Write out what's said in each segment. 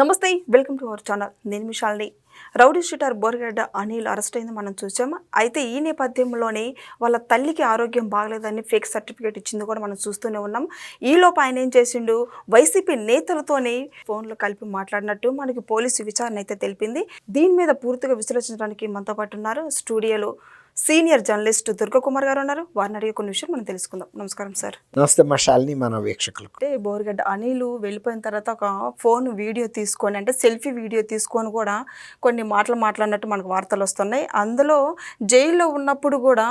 నమస్తే welcome to our channel. నేను మిషాల్ని rowdy shooter Borgadda Anil arrest అయింది మనం చూసాము అయితే ఈ నేపథ్యంలోనే వాళ్ళ తల్లికి ఆరోగ్యం బాగలేదని ఫేక్ సర్టిఫికేట్ ఇచ్చింది కూడా మనం చూస్తూనే ఉన్నాం. ఈలోపు ఆయన ఏం చేసిండు? వైసీపీ నేతలతోనే ఫోన్లో కలిపి మాట్లాడినట్టు మనకి పోలీసు విచారణ అయితే తెలిపింది. దీని మీద పూర్తిగా విశ్లేషించడానికి మనతో పాటు ఉన్నారు. స్టూడియోలో సీనియర్ జర్నలిస్ట్ దుర్గకుమార్ గారు ఉన్నారు వారిని అడిగే కొన్ని విషయాలు మనం తెలుసుకుందాం. నమస్కారం సార్. నమస్తే మా శాలిని మన వీక్షకులకు. అంటే బోర్గడ్డ అనిల్ వెళ్ళిపోయిన తర్వాత ఒక ఫోన్ వీడియో తీసుకొని అంటే సెల్ఫీ వీడియో తీసుకొని కూడా కొన్ని మాటలు మాట్లాడినట్టు మనకు వార్తలు వస్తున్నాయి. అందులో జైల్లో ఉన్నప్పుడు కూడా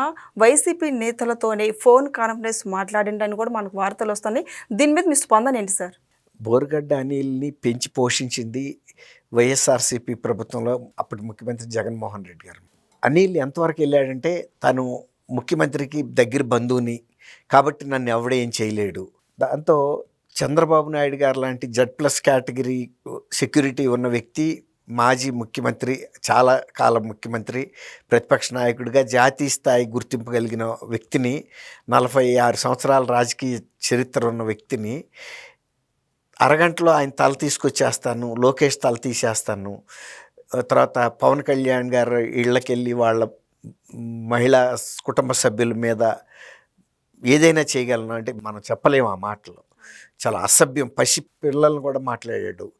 వైసీపీ నేతలతోనే ఫోన్ కాన్ఫరెన్స్ మాట్లాడిండని కూడా మనకు వార్తలు వస్తున్నాయి. దీని మీద మీ స్పందన ఏంటి సార్? బోర్గడ్డ అనిల్ని పెంచి పోషించింది వైఎస్ఆర్సీపీ ప్రభుత్వంలో అప్పటి ముఖ్యమంత్రి జగన్మోహన్ రెడ్డి గారు. అనిల్ ఎంతవరకు వెళ్ళాడంటే తను ముఖ్యమంత్రికి దగ్గర బంధువుని కాబట్టి నన్ను ఎవడేం చేయలేడు. దాంతో చంద్రబాబు నాయుడు గారు లాంటి జడ్ ప్లస్ కేటగిరీ సెక్యూరిటీ ఉన్న వ్యక్తి మాజీ ముఖ్యమంత్రి చాలా కాలం ముఖ్యమంత్రి ప్రతిపక్ష నాయకుడిగా జాతీయ స్థాయి గుర్తింపు కలిగిన వ్యక్తిని నలభై ఆరు సంవత్సరాల రాజకీయ చరిత్ర ఉన్న వ్యక్తిని అరగంటలో ఆయన తల తీసుకొచ్చేస్తాను లోకేష్ తల తీసేస్తాను తర్వాత పవన్ కళ్యాణ్ గారు ఇళ్ళకెళ్ళి వాళ్ళ మహిళా కుటుంబ సభ్యుల మీద ఏదైనా చేయగలను అంటే మనం చెప్పలేము ఆ మాటలు. చాలా అసభ్యం. పసి పిల్లలను కూడా మాట్లాడాడు.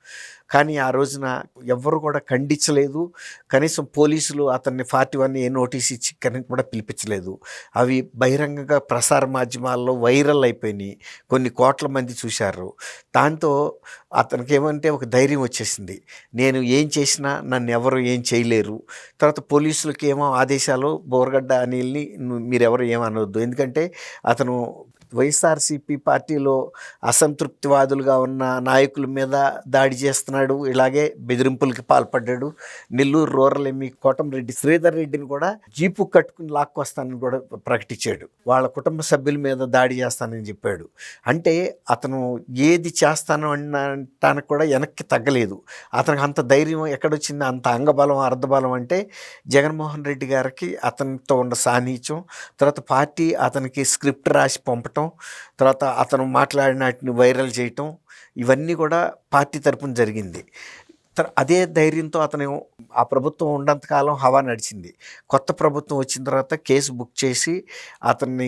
కానీ ఆ రోజున ఎవరు కూడా ఖండించలేదు. కనీసం పోలీసులు అతన్ని ఫార్టీ వన్ ఏ నోటీస్ ఇచ్చి కనీసం కూడా పిలిపించలేదు. అవి బహిరంగంగా ప్రసార మాధ్యమాల్లో వైరల్ అయిపోయినాయి. కొన్ని కోట్ల మంది చూశారు. దాంతో అతనికి ఏమంటే ఒక ధైర్యం వచ్చేసింది. నేను ఏం చేసినా నన్ను ఎవరు ఏం చేయలేరు. తర్వాత పోలీసులకి ఏమో ఆదేశాలు బోరగడ్డ అనిల్ని మీరెవరు ఏమనొద్దు. ఎందుకంటే అతను వైఎస్ఆర్సీపీ పార్టీలో అసంతృప్తివాదులుగా ఉన్న నాయకుల మీద దాడి చేస్తున్నాడు. ఇలాగే బెదిరింపులకి పాల్పడ్డాడు. నెల్లూరు రూరల్ ఎంఈ కోటంరెడ్డి శ్రీధర్ రెడ్డిని కూడా జీపు కట్టుకుని లాక్కొస్తానని కూడా ప్రకటించాడు. వాళ్ళ కుటుంబ సభ్యుల మీద దాడి చేస్తానని చెప్పాడు. అంటే అతను ఏది చేస్తాను అనటానికి కూడా వెనక్కి తగ్గలేదు. అతనికి అంత ధైర్యం ఎక్కడొచ్చింది? అంత అంగబలం అర్ధబలం అంటే జగన్మోహన్ రెడ్డి గారికి అతనితో ఉన్న సాన్నిహిత్యం. తర్వాత పార్టీ అతనికి స్క్రిప్ట్ రాసి పంపటం తర్వాత అతను మాట్లాడిన వాటిని వైరల్ చేయటం ఇవన్నీ కూడా పార్టీ తరపున జరిగింది. అదే ధైర్యంతో అతను ఆ ప్రభుత్వం ఉన్నంతకాలం హవా నడిచింది. కొత్త ప్రభుత్వం వచ్చిన తర్వాత కేసు బుక్ చేసి అతన్ని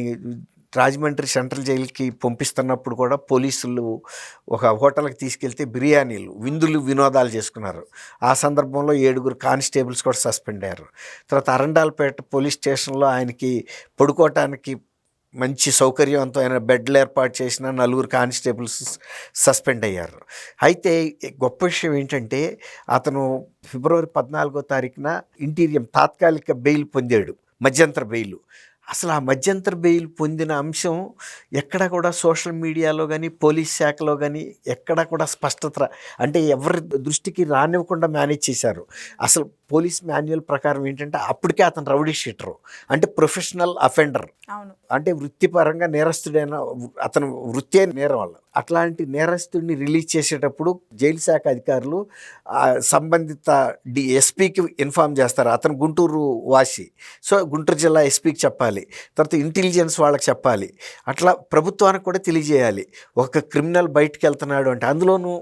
రాజమండ్రి సెంట్రల్ జైలుకి పంపిస్తున్నప్పుడు కూడా పోలీసులు ఒక హోటల్కి తీసుకెళ్తే బిర్యానీలు విందులు వినోదాలు చేసుకున్నారు. ఆ సందర్భంలో ఏడుగురు కానిస్టేబుల్స్ కూడా సస్పెండ్ అయ్యారు. తర్వాత అరండాల్పేట పోలీస్ స్టేషన్లో ఆయనకి పడుకోవటానికి మంచి సౌకర్యవంతమైన బెడ్లు ఏర్పాటు చేసిన నలుగురు కానిస్టేబుల్స్ సస్పెండ్ అయ్యారు. అయితే గొప్ప విషయం ఏంటంటే అతను ఫిబ్రవరి పద్నాలుగో తారీఖున ఇంటీరియం తాత్కాలిక బెయిల్ పొందాడు మధ్యంతర బెయిల్. అసలు ఆ మధ్యంతర బెయిల్ పొందిన అంశం ఎక్కడ కూడా సోషల్ మీడియాలో కానీ పోలీస్ శాఖలో కానీ ఎక్కడ కూడా స్పష్టత అంటే ఎవరి దృష్టికి రానివ్వకుండా మేనేజ్ చేశారు. అసలు పోలీస్ మాన్యువల్ ప్రకారం ఏంటంటే అప్పటికే అతను రౌడీ షీటరు. అంటే ప్రొఫెషనల్ అఫెండర్. అంటే వృత్తిపరంగా నేరస్తుడైన అతను వృత్తి అయిన నేరం వల్ల అట్లాంటి నేరస్తుడిని రిలీజ్ చేసేటప్పుడు జైలు శాఖ అధికారులు సంబంధిత డి ఎస్పీకి ఇన్ఫామ్ చేస్తారు. అతను గుంటూరు వాసి. సో గుంటూరు జిల్లా ఎస్పీకి చెప్పాలి. తర్వాత ఇంటెలిజెన్స్ వాళ్ళకి చెప్పాలి. అట్లా ప్రభుత్వానికి కూడా తెలియజేయాలి. ఒక క్రిమినల్ బయటికి వెళ్తున్నాడు అంటే అందులోనూ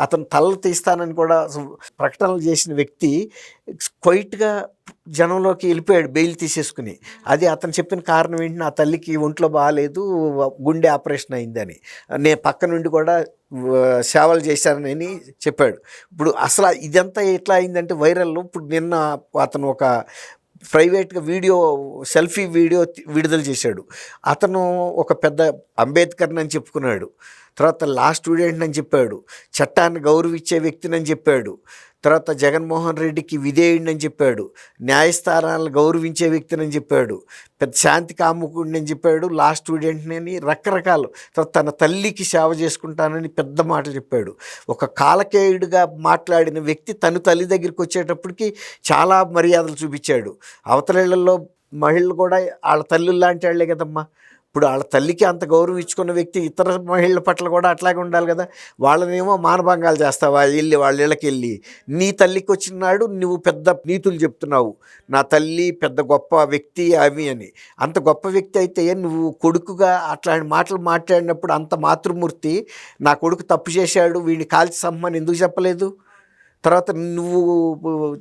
అతను తలలు తీస్తానని కూడా ప్రకటనలు చేసిన వ్యక్తి క్వైట్గా జనంలోకి వెళ్ళిపోయాడు బెయిల్ తీసేసుకుని. అది అతను చెప్పిన కారణం ఏంటి? నా తల్లికి ఒంట్లో బాగాలేదు గుండె ఆపరేషన్ అయిందని. నేను పక్క నుండి కూడా సేవలు చేశానని చెప్పాడు. ఇప్పుడు అసలు ఇదంతా ఎట్లా అయిందంటే వైరల్. ఇప్పుడు నిన్న అతను ఒక ప్రైవేట్గా వీడియో సెల్ఫీ వీడియో విడుదల చేశాడు. అతను ఒక పెద్ద అంబేద్కర్ అని చెప్పుకున్నాడు. తర్వాత లా స్టూడెంట్ అని చెప్పాడు. చట్టాన్ని గౌరవించే వ్యక్తిని అని చెప్పాడు. తర్వాత జగన్మోహన్ రెడ్డికి విధేయుడిని అని చెప్పాడు. న్యాయస్థానాలను గౌరవించే వ్యక్తిని అని చెప్పాడు. పెద్ద శాంతి కాముకుడిని అని చెప్పాడు. లా స్టూడెంట్ని అని రకరకాలు. తర్వాత తన తల్లికి సేవ చేసుకుంటానని పెద్ద మాట చెప్పాడు. ఒక కాలకేయుడిగా మాట్లాడిన వ్యక్తి తను తల్లి దగ్గరికి వచ్చేటప్పటికి చాలా మర్యాదలు చూపించాడు. అవతలేళ్ళలో మహిళలు కూడా వాళ్ళ తల్లులు లాంటి వాళ్ళే కదమ్మా. ఇప్పుడు వాళ్ళ తల్లికి అంత గౌరవం ఇచ్చుకున్న వ్యక్తి ఇతర మహిళల పట్ల కూడా అట్లాగే ఉండాలి కదా. వాళ్ళనేమో మానభంగాలు చేస్తావా? వెళ్ళి వాళ్ళ ఇళ్ళకి వెళ్ళి నీ తల్లికి వచ్చినాడు నువ్వు పెద్ద నీతులు చెప్తున్నావు. నా తల్లి పెద్ద గొప్ప వ్యక్తి అవి అని. అంత గొప్ప వ్యక్తి అయితే నువ్వు కొడుకుగా అట్లాంటి మాటలు మాట్లాడినప్పుడు అంత మాతృమూర్తి నా కొడుకు తప్పు చేశాడు వీడిని కాల్చి సమ్మని ఎందుకు చెప్పలేదు? తర్వాత నువ్వు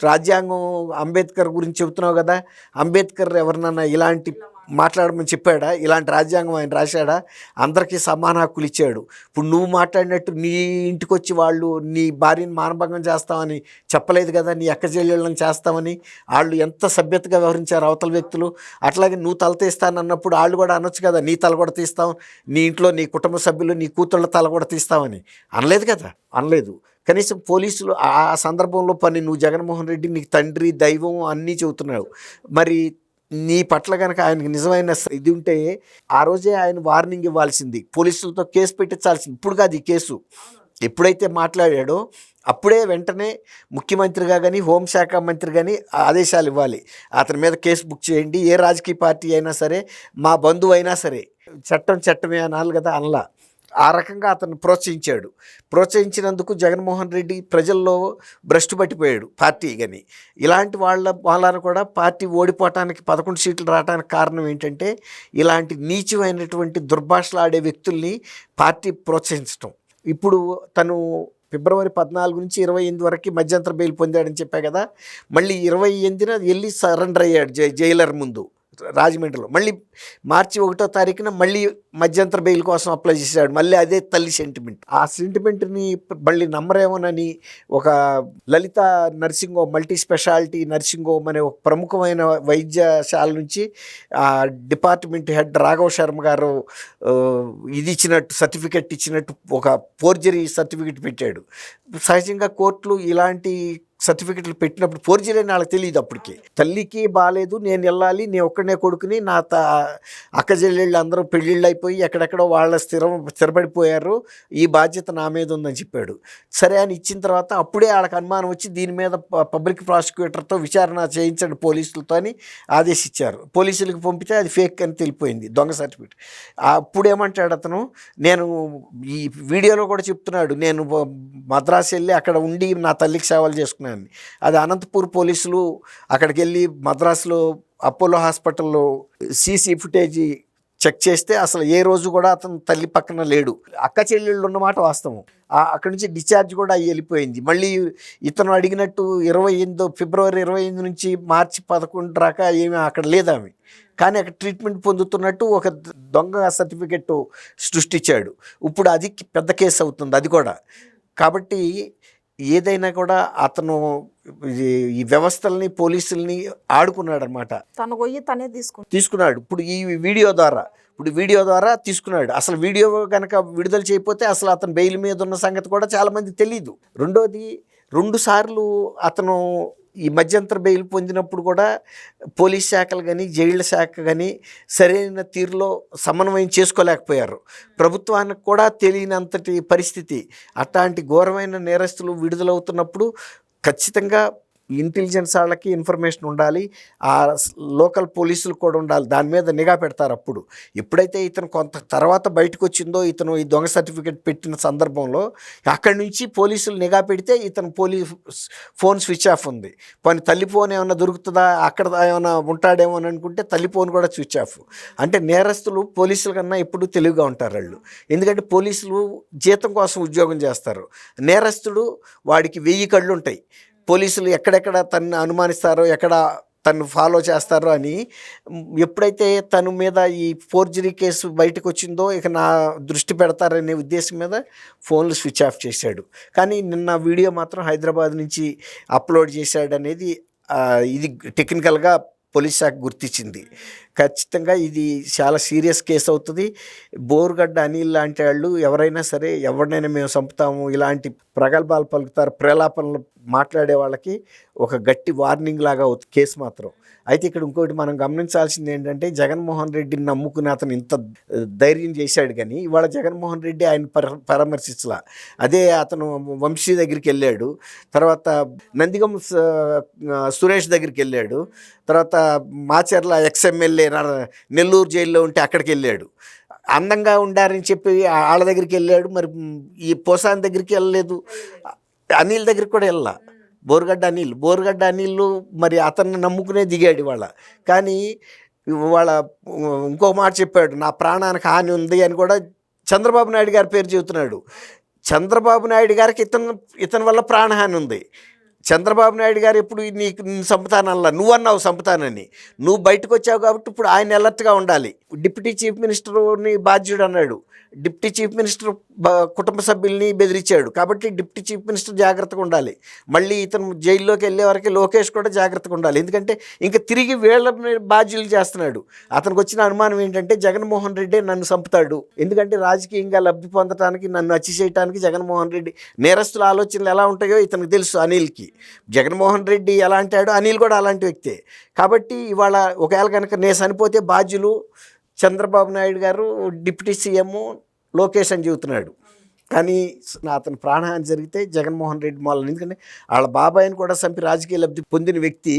రాజ్యాంగం అంబేద్కర్ గురించి చెబుతున్నావు కదా. అంబేద్కర్ ఎవరినన్నా ఇలాంటి మాట్లాడమని చెప్పాడా? ఇలాంటి రాజ్యాంగం ఆయన రాశాడా? అందరికీ సమాన హక్కులు ఇచ్చాడు. ఇప్పుడు నువ్వు మాట్లాడినట్టు నీ ఇంటికి వచ్చి వాళ్ళు నీ భార్యని మానభంగం చేస్తామని చెప్పలేదు కదా? నీ అక్క చెల్లెళ్ళని చేస్తామని వాళ్ళు ఎంత సభ్యతగా వ్యవహరించారు అవతల వ్యక్తులు? అట్లాగే నువ్వు తల తీస్తానన్నప్పుడు వాళ్ళు కూడా అనొచ్చు కదా? నీ తల కూడా తీస్తాం. నీ ఇంట్లో నీ కుటుంబ సభ్యులు నీ కూతుళ్ళ తల కూడా తీస్తామని. అనలేదు కదా? అనలేదు. కనీసం పోలీసులు ఆ సందర్భంలో పని నువ్వు జగన్మోహన్ రెడ్డి నీకు తండ్రి దైవం అన్నీ చెబుతున్నావు మరి నీ పట్ల కనుక ఆయనకి నిజమైన ఇది ఉంటే ఆ రోజే ఆయన వార్నింగ్ ఇవ్వాల్సింది. పోలీసులతో కేసు పెట్టించాల్సింది. ఇప్పుడు కాదు ఈ కేసు. ఎప్పుడైతే మాట్లాడాడో అప్పుడే వెంటనే ముఖ్యమంత్రిగా కానీ హోంశాఖ మంత్రి కానీ ఆదేశాలు ఇవ్వాలి. అతని మీద కేసు బుక్ చేయండి. ఏ రాజకీయ పార్టీ అయినా సరే మా బంధువు అయినా సరే చట్టం చట్టమే అనాలి కదా అనలా. ఆ రకంగా అతను ప్రోత్సహించాడు. ప్రోత్సహించినందుకు జగన్మోహన్ రెడ్డి ప్రజల్లో భ్రష్టు పట్టిపోయాడు పార్టీ కానీ ఇలాంటి వాళ్ళ వాళ్ళని కూడా పార్టీ ఓడిపోవటానికి పదకొండు సీట్లు రావడానికి కారణం ఏంటంటే ఇలాంటి నీచమైనటువంటి దుర్భాషలు ఆడే వ్యక్తుల్ని పార్టీ ప్రోత్సహించటం. ఇప్పుడు తను ఫిబ్రవరి పద్నాలుగు నుంచి ఇరవై ఎనిమిది వరకు మధ్యంతర బెయిల్ పొందాడని చెప్పా కదా మళ్ళీ ఇరవై ఎనిమిదిన వెళ్ళి సరెండర్ అయ్యాడు జై జైలర్ ముందు. రాజమండ్రిలో. మళ్ళీ మార్చి ఒకటో తారీఖున మళ్ళీ మధ్యంతర బెయిల్ కోసం అప్లై చేశాడు. మళ్ళీ అదే తల్లి సెంటిమెంట్ ఆ సెంటిమెంట్ని మళ్ళీ నమ్మరేమోనని ఒక Lalitha nursing home multi speciality nursing home అనే ఒక ప్రముఖమైన వైద్యశాల నుంచి ఆ డిపార్ట్మెంట్ హెడ్ రాఘవ శర్మ గారు ఇది ఇచ్చినట్టు సర్టిఫికెట్ ఇచ్చినట్టు ఒక ఫోర్జరీ సర్టిఫికెట్ పెట్టాడు. సహజంగా కోర్టులు ఇలాంటి సర్టిఫికెట్లు పెట్టినప్పుడు ఫోర్జరీ అని వాళ్ళకి తెలియదు అప్పటికి. తల్లికి బాగాలేదు నేను వెళ్ళాలి నేను ఒక్కడనే కొడుకుని నా త అక్క చెల్లెళ్ళు అందరూ పెళ్ళిళ్ళు అయిపోయి ఎక్కడెక్కడో వాళ్ళ స్థిరం స్థిరపడిపోయారు ఈ బాధ్యత నా మీద ఉందని చెప్పాడు. సరే అని ఇచ్చిన తర్వాత అప్పుడే వాళ్ళకి అనుమానం వచ్చి దీని మీద పబ్లిక్ ప్రాసిక్యూటర్తో విచారణ చేయించండి పోలీసులతో అని ఆదేశించారు పోలీసులకు పంపితే అది ఫేక్ అని తెలిపోయింది దొంగ సర్టిఫికేట్. అప్పుడు ఏమంటాడు అతను నేను ఈ వీడియోలో కూడా చెప్తున్నాడు నేను మద్రాసు వెళ్ళి అక్కడ ఉండి నా తల్లికి సేవలు చేసుకున్నాను. అది అనంతపూర్ పోలీసులు అక్కడికి వెళ్ళి మద్రాసులో అపోలో హాస్పిటల్లో సీసీ ఫుటేజీ చెక్ చేస్తే అసలు ఏ రోజు కూడా అతను తల్లి పక్కన లేడు. అక్క చెల్లెళ్ళు ఉన్నమాట వాస్తవం. అక్కడి నుంచి డిశ్చార్జ్ కూడా అయ్యి వెళ్ళిపోయింది. మళ్ళీ ఇతను అడిగినట్టు ఇరవై ఎనిమిదో ఫిబ్రవరి ఇరవై ఎనిమిది నుంచి మార్చి పదకొండు దాకా ఏమీ అక్కడ లేదు ఆమె. కానీ అక్కడ ట్రీట్మెంట్ పొందుతున్నట్టు ఒక దొంగ సర్టిఫికెట్ సృష్టించాడు. ఇప్పుడు అది పెద్ద కేసు అవుతుంది అది కూడా. కాబట్టి ఏదైనా కూడా అతను ఈ- వ్యవస్థల్ని పోలీసుల్ని ఆడుకున్నాడు అనమాట తను పోయి తనే తీసుకుంది తీసుకున్నాడు. ఇప్పుడు ఈ వీడియో ద్వారా ఇప్పుడు వీడియో ద్వారా తీసుకున్నాడు. అసలు వీడియో కనుక విడుదల చేయకపోతే అసలు అతను బెయిల్ మీద ఉన్న సంగతి కూడా చాలామంది తెలియదు రెండోది రెండు సార్లు అతను ఈ మధ్యంతర బెయిల్ పొందినప్పుడు కూడా పోలీస్ శాఖలు కానీ జైళ్ళ శాఖ కానీ సరైన తీరులో సమన్వయం చేసుకోలేకపోయారు. ప్రభుత్వానికి కూడా తెలియనంతటి పరిస్థితి. అట్లాంటి ఘోరమైన నేరస్తులు విడుదలవుతున్నప్పుడు ఖచ్చితంగా ఇంటెలిజెన్స్ వాళ్ళకి ఇన్ఫర్మేషన్ ఉండాలి ఆ లోకల్ పోలీసులు కూడా ఉండాలి. దాని మీద నిఘా పెడతారు అప్పుడు. ఎప్పుడైతే ఇతను కొంత తర్వాత బయటకు వచ్చిందో ఇతను ఈ దొంగ సర్టిఫికేట్ పెట్టిన సందర్భంలో అక్కడి నుంచి పోలీసులు నిఘా పెడితే ఇతను పోలీస్ ఫోన్ స్విచ్ ఆఫ్ ఉంది. పోనీ తల్లి ఫోన్ ఏమైనా దొరుకుతుందా? అక్కడ ఏమైనా ఉంటాడేమో అని అనుకుంటే తల్లి ఫోన్ కూడా స్విచ్ ఆఫ్. అంటే నేరస్తులు పోలీసుల కన్నా ఎప్పుడు తెలివిగా ఉంటారు వాళ్ళు. ఎందుకంటే పోలీసులు జీతం కోసం ఉద్యోగం చేస్తారు. నేరస్తుడు వాడికి వెయ్యి కళ్ళు ఉంటాయి. పోలీసులు ఎక్కడెక్కడ తను అనుమానిస్తారో ఎక్కడ తను ఫాలో చేస్తారో అని ఎప్పుడైతే తను మీద ఈ ఫోర్జరీ కేసు బయటకు వచ్చిందో ఇక నా దృష్టి పెడతారనే ఉద్దేశం మీద ఫోన్లు స్విచ్ ఆఫ్ చేశాడు. కానీ నిన్న వీడియో మాత్రం హైదరాబాద్ నుంచి అప్లోడ్ చేశాడు అనేది ఇది టెక్నికల్గా పోలీస్ శాఖ గుర్తించింది. ఖచ్చితంగా ఇది చాలా సీరియస్ కేసు అవుతుంది. బోరుగడ్డ అనిల్ లాంటి వాళ్ళు ఎవరైనా సరే ఎవరినైనా మేము చంపుతాము ఇలాంటి ప్రగల్భాలు పలుకుతారు ప్రలాపనలు మాట్లాడే వాళ్ళకి ఒక గట్టి వార్నింగ్ లాగా అవుతుంది కేసు మాత్రం. అయితే ఇక్కడ ఇంకోటి మనం గమనించాల్సింది ఏంటంటే జగన్మోహన్ రెడ్డిని నమ్ముకుని అతను ఇంత ధైర్యం చేశాడు కానీ ఇవాళ జగన్మోహన్ రెడ్డి ఆయన పర పరామర్శించలా. అదే అతను వంశీ దగ్గరికి వెళ్ళాడు తర్వాత నందిగం సురేష్ దగ్గరికి వెళ్ళాడు తర్వాత మాచర్ల ఎక్స్ఎమ్మెల్యే నెల్లూరు జైల్లో ఉంటే అక్కడికి వెళ్ళాడు. అందంగా ఉండారని చెప్పి వాళ్ళ దగ్గరికి వెళ్ళాడు. మరి ఈ పోసాన్ దగ్గరికి వెళ్ళలేదు. అనిల్ దగ్గరికి కూడా వెళ్ళా బోరుగడ్డ అనిల్. బోరుగడ్డ అనిల్ మరి అతన్ని నమ్ముకునే దిగాడు ఇవాళ. కానీ వాళ్ళ ఇంకో మాట చెప్పాడు. నా ప్రాణానికి హాని ఉంది అని కూడా చంద్రబాబు నాయుడు గారి పేరు చెబుతున్నాడు. చంద్రబాబు నాయుడు గారికి ఇతను ఇతని వల్ల ప్రాణహాని ఉంది. చంద్రబాబు నాయుడు గారు ఎప్పుడు నీకు నేను నువ్వు అన్నావు చంపుతానని నువ్వు బయటకు వచ్చావు కాబట్టి ఇప్పుడు ఆయన అలర్ట్గా ఉండాలి. డిప్యూటీ చీఫ్ మినిస్టర్ని బాధ్యుడు అన్నాడు. డిప్యూటీ చీఫ్ మినిస్టర్ కుటుంబ సభ్యుల్ని బెదిరించాడు. కాబట్టి డిప్యూటీ చీఫ్ మినిస్టర్ జాగ్రత్తగా ఉండాలి. మళ్ళీ ఇతను జైల్లోకి వెళ్ళే వరకు లోకేష్ కూడా జాగ్రత్తగా ఉండాలి. ఎందుకంటే ఇంకా తిరిగి వీళ్ళ బాధ్యులు చేస్తున్నాడు. అతనికి వచ్చిన అనుమానం ఏంటంటే జగన్మోహన్ రెడ్డి నన్ను చంపుతాడు ఎందుకంటే రాజకీయంగా లబ్ధి పొందడానికి నన్ను హత్య చేయడానికి జగన్మోహన్ రెడ్డి నేరస్తుల ఆలోచనలు ఎలా ఉంటాయో ఇతనికి తెలుసు అనిల్కి. జగన్మోహన్ రెడ్డి ఎలా అంటాడో అనిల్ కూడా అలాంటి వ్యక్తే. కాబట్టి ఇవాళ ఒకవేళ కనుక నేను చనిపోతే బాధ్యులు చంద్రబాబు నాయుడు గారు డిప్యూటీ సీఎం లోకేష్ అని చెబుతున్నాడు. కానీ నా అతని ప్రాణహాని జరిగితే జగన్మోహన్ రెడ్డి మొదలని ఎందుకంటే వాళ్ళ బాబాయిని కూడా చంపి రాజకీయ లబ్ధి పొందిన వ్యక్తి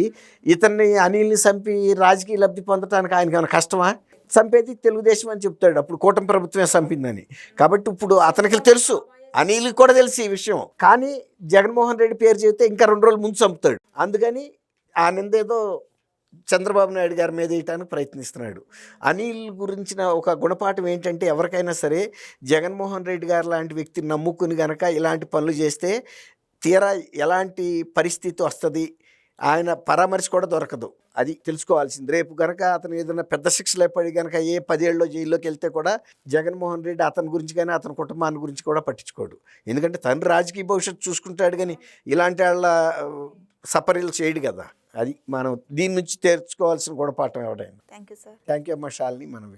ఇతన్ని అనిల్ని చంపి రాజకీయ లబ్ధి పొందడానికి ఆయనకి ఏమైనా కష్టమా? చంపేది తెలుగుదేశం అని చెప్తాడు. అప్పుడు కూటమి ప్రభుత్వమే చంపిందని. కాబట్టి ఇప్పుడు అతనికి తెలుసు. అనిల్ కూడా తెలుసు ఈ విషయం. కానీ జగన్మోహన్ రెడ్డి పేరు చెబితే ఇంకా రెండు రోజులు ముందు చంపుతాడు. అందుకని ఆ నిందేదో చంద్రబాబు నాయుడు గారి మీద వేయటానికి ప్రయత్నిస్తున్నాడు. అనిల్ గురించిన ఒక గుణపాఠం ఏంటంటే ఎవరికైనా సరే జగన్మోహన్ రెడ్డి గారు లాంటి వ్యక్తిని నమ్ముకుని గనక ఇలాంటి పనులు చేస్తే తీరా ఎలాంటి పరిస్థితి వస్తుంది? ఆయన పరామర్శ కూడా దొరకదు. అది తెలుసుకోవాల్సింది. రేపు గనక అతను ఏదైనా పెద్ద శిక్షలు పడి గనక ఏ పదేళ్ళలో జైల్లోకి వెళ్తే కూడా జగన్మోహన్ రెడ్డి అతని గురించి కానీ అతని కుటుంబాన్ని గురించి కూడా పట్టించుకోడు. ఎందుకంటే తండ్రి రాజకీయ భవిష్యత్తు చూసుకుంటాడు కానీ ఇలాంటి వాళ్ళ ఆ, సపరీలు చేయడు కదా. అది మనం దీని నుంచి తెరుచుకోవాల్సిన గుణపాఠం ఎవడైనా. Thank you sir thank you అమ్మ. షాలిని మనం